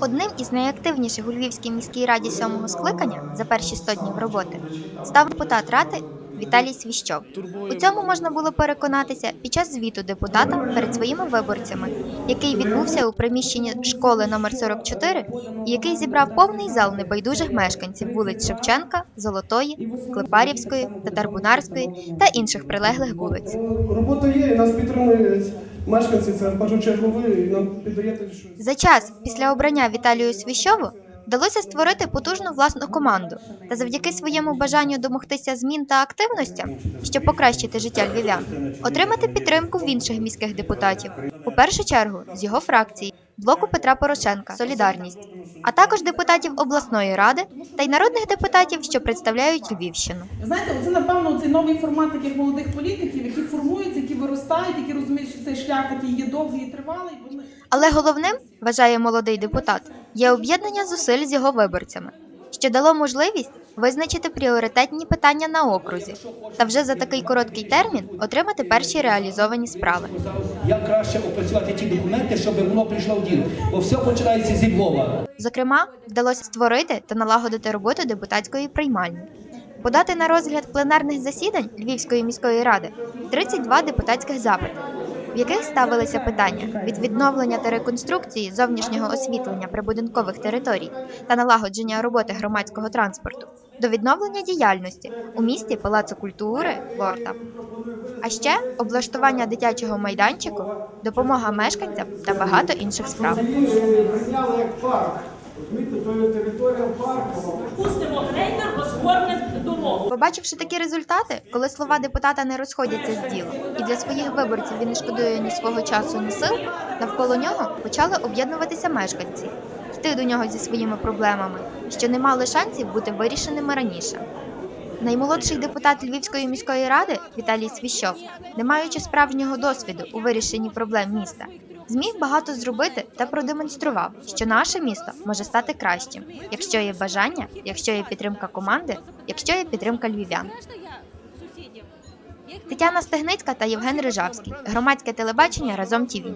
Одним із найактивніших у Львівській міській раді сьомого скликання за перші 100 днів роботи став депутат ради Віталій Свіщов. У цьому можна було переконатися під час звіту депутата перед своїми виборцями, який відбувся у приміщенні школи номер 44 і який зібрав повний зал небайдужих мешканців вулиць Шевченка, Золотої, Клепарівської, Татарбунарської та інших прилеглих вулиць. Робота є, нас підтримують мешканці. Це в першу чергу ви і нам піддаєте що. За час після обрання Віталію Свіщову вдалося створити потужну власну команду та завдяки своєму бажанню домогтися змін та активностям, щоб покращити життя львів'ян, отримати підтримку в інших міських депутатів, у першу чергу з його фракції блоку Петра Порошенка Солідарність, а також депутатів обласної ради та й народних депутатів, що представляють Львівщину. Знаєте, це напевно цей новий формат таких молодих політиків, які формуються, які виростають, які розуміють, що цей шлях такий є довгий і тривалий. Вони Але головним, вважає молодий депутат, є об'єднання зусиль з його виборцями, що дало можливість визначити пріоритетні питання на окрузі та вже за такий короткий термін отримати перші реалізовані справи. Як краще опрацювати ті документи, щоб воно прийшло в діло. Бо все починається зі Львова. Зокрема, вдалося створити та налагодити роботу депутатської приймальні, подати на розгляд пленарних засідань Львівської міської ради 32 депутатських запити, в яких ставилися питання від відновлення та реконструкції зовнішнього освітлення прибудинкових територій та налагодження роботи громадського транспорту до відновлення діяльності у місті Палацу культури Ворта. А ще облаштування дитячого майданчику, допомога мешканцям та багато інших справ. Розумієте, то є територія парку. пустимо грейдер, розгорне дорогу. Побачивши такі результати, коли слова депутата не розходяться з ділом, і для своїх виборців він не шкодує ні свого часу, ні сил, навколо нього почали об'єднуватися мешканці, йти до нього зі своїми проблемами, що не мали шансів бути вирішеними раніше. Наймолодший депутат Львівської міської ради Віталій Свіщов, не маючи справжнього досвіду у вирішенні проблем міста, зміг багато зробити та продемонстрував, що наше місто може стати кращим, якщо є бажання, якщо є підтримка команди, якщо є підтримка львів'ян. Тетяна Стегницька та Євген Рижавський. Громадське телебачення разом ТІВІ.